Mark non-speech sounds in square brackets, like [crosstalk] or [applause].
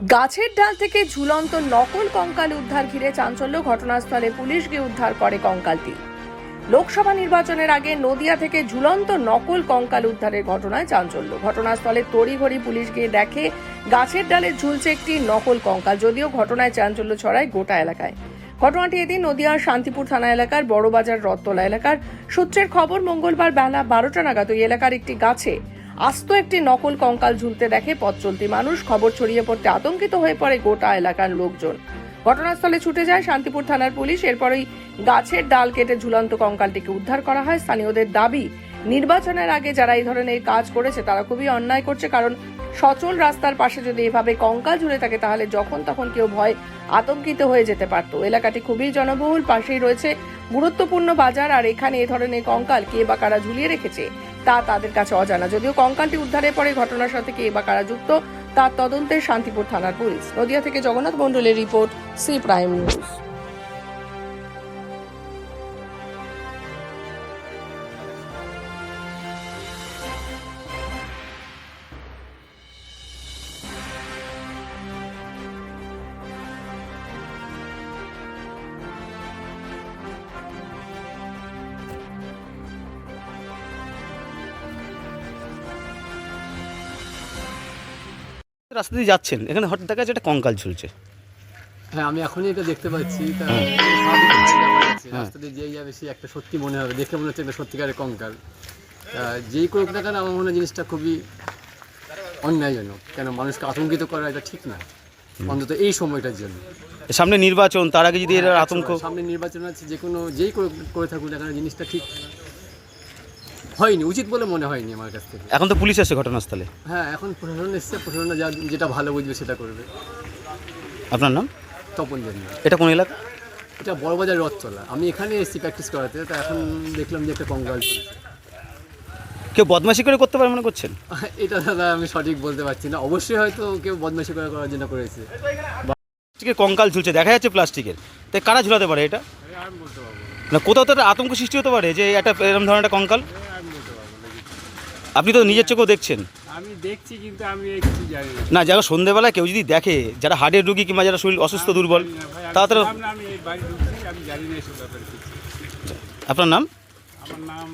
গাছের ডাল থেকে ঝুলন্ত নকল কঙ্কাল উদ্ধার ঘিরে চাঞ্চল্য ঘটনাস্থলে পুলিশ গিয়ে উদ্ধার করে কঙ্কালটি। লোকসভা নির্বাচনের আগে নদিয়া থেকে ঝুলন্ত নকল কঙ্কাল উদ্ধারের ঘটনায় চাঞ্চল্য। ঘটনাস্থলে তড়িঘড়ি পুলিশ গিয়ে দেখে গাছের ডালে ঝুলছে একটি নকল কঙ্কাল, যদিও ঘটনায় চাঞ্চল্য ছড়ায় গোটা এলাকায়। ঘটনাটি এদিন নদিয়ার শান্তিপুর থানা এলাকার বড়বাজার রত্তলা এলাকার। সূত্রের খবর, মঙ্গলবার বেলা বারোটা নাগাদ ওই এলাকার একটি গাছে আস্ত একটি নকল কঙ্কাল ঝুলতে দেখে পথ চলতি মানুষ খবর ছড়িয়ে পড়তে আতঙ্কিত হয়ে পড়ে গোটা এলাকার লোকজন। ঘটনাস্থলে ছুটে যায় শান্তিপুর থানার পুলিশ। এরপরই গাছের ডাল কেটে ঝুলন্ত কঙ্কালটিকে উদ্ধার করা হয়। স্থানীয়দের দাবি, নির্বাচনের আগে যারা এই ধরনের কাজ করেছে তারা খুবই অন্যায় করছে কারণ সচল রাস্তার পাশে যদি এভাবে কঙ্কাল ঝুলে থাকে তাহলে যখন তখন কেউ ভয় আতঙ্কিত হয়ে যেতে পারত। এলাকাটি খুবই জনবহুল, পাশেই রয়েছে গুরুত্বপূর্ণ বাজার। আর এখানে এ ধরনের কঙ্কাল কে বা কারা ঝুলিয়ে রেখেছে তা তাদের কাছে অজানা। যদিও কঙ্কালটি উদ্ধারের পরে ঘটনার সাথে কে বা কারা যুক্ত, তার তদন্তে শান্তিপুর থানার পুলিশ। নদিয়া থেকে জগন্নাথ মণ্ডলের রিপোর্ট, সি প্রাইম নিউজ। রাস্তা দিয়ে যাচ্ছেন এখানে হঠাৎ দেখা যাচ্ছে একটা কঙ্কাল ঝুলছে হ্যাঁ আমি এখনই এটা দেখতে পাচ্ছি আছে। হ্যাঁ। রাস্তা দিয়ে যেই যাবে সে একটা সত্যি মনে হবে দেখে মনে হচ্ছে একটা সত্যিকারের কঙ্কাল যেই করুক না কেন আমার মনে হয় জিনিসটা খুবই অন্যায়জনক কেন মানুষকে আতঙ্কিত করা এটা ঠিক না অন্তত এই সময়টার জন্য সামনে নির্বাচন তার আগে যদি এর আতঙ্ক সামনে নির্বাচন আছে যে কোনো যেই করে থাকুক না কেন জিনিসটা ঠিক হয়নি উচিত বলে মনে হয়নি আমার কাছ থেকে। এখন তো পুলিশ আসে ঘটনাস্থলে। হ্যাঁ এখন প্রশাসন এসছে প্রশাসন যা যেটা ভালো বুঝবে সেটা করবে। আপনার নাম? তপন জন্য এটা কোন এলাকা? এটা বড়বাজার রথতলা। আমি এখানে এসেছি প্র্যাকটিস করাতে তা এখন দেখলাম যে একটা কঙ্কাল চলছে। কেউ বদমাশি করে করতে পারে মনে করছেন? [laughs] এটা দাদা আমি সঠিক বলতে পারছি না। অবশ্যই হয়তো কেউ বদমাশি করে করার জন্য করেছে। প্লাস্টিকের কঙ্কাল ঝুলছে দেখা যাচ্ছে প্লাস্টিকের। তাই কারা ঝুলাতে পারে এটা? না। কোথাও তো একটা আতঙ্ক সৃষ্টি হতে পারে যে একটা এরকম ধরনের একটা কঙ্কাল। আপনি তো নিজের চোখেও দেখছেন। আমি দেখছি কিন্তু আমি কিছু জানি না। না যারা সন্ধেবেলায় কেউ যদি দেখে যারা হার্টের রুগী কিংবা যারা শরীর অসুস্থ দুর্বল তাড়াতাড়ি আমি জানি না আপনার নাম? আমার নাম